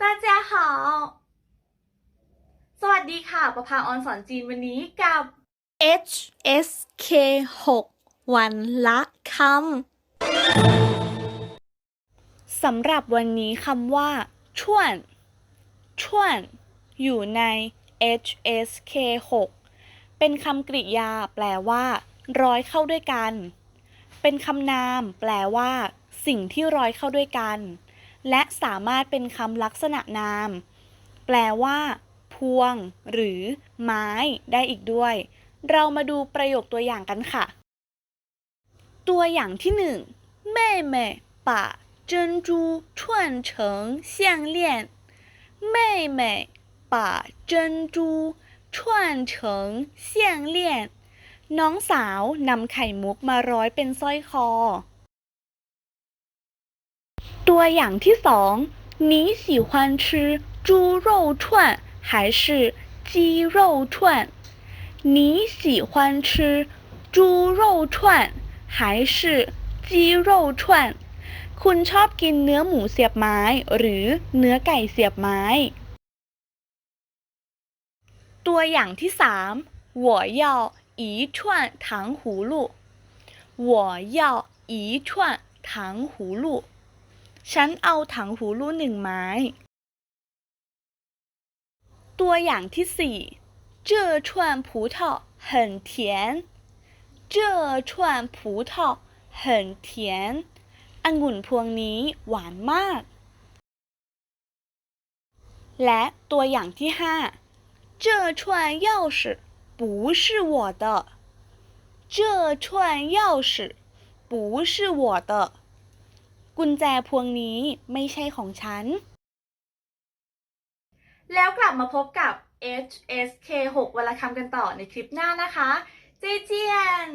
ตาเจ้าหาสวัสดีค่ะ ประภาออนสอนจีนวันนี้กับ H S K 6วันละคำสำหรับวันนี้คำว่า ชวนชวนอยู่ใน H S K 6เป็นคำกริยาแปลว่า ร้อยเข้าด้วยกัน เป็นคำนาม แปลว่า สิ่งที่ร้อยเข้าด้วยกัน และสามารถเป็นคำลักษณะนาม แปลว่า พวง หรือ ไม้ ได้อีกด้วย เรามาดูประโยคตัวอย่างกันค่ะ ตัวอย่างที่หนึ่ง妹妹把珍珠串成项链妹妹把珍珠串成项链น้องสาวนำไข่มุกมาร้อยเป็นสร้อยคอ ตัวอย่างที่สอง你喜欢吃猪肉串还是鸡肉串你喜欢吃猪肉串还是鸡肉串คุณชอบกินเนื้อหมูเสียบไม้ หรือเนื้อไก่เสียบไม้ ตัวอย่างที่สาม我要一串糖葫芦我要一串糖葫芦 ฉันเอาถังหูลูกหนึ่งไม้ ตัวอย่างที่สี่这串葡萄很甜这串葡萄很甜องุ่นพวงนี้หวานมาก และตัวอย่างที่ห้า这串钥匙不是我的这串钥匙不是我的 กุญแจพวงนี้ไม่ใช่ของฉัน แล้วกลับมาพบกับ HSK 6วันละคำกันต่อในคลิปหน้านะคะ เจเจียน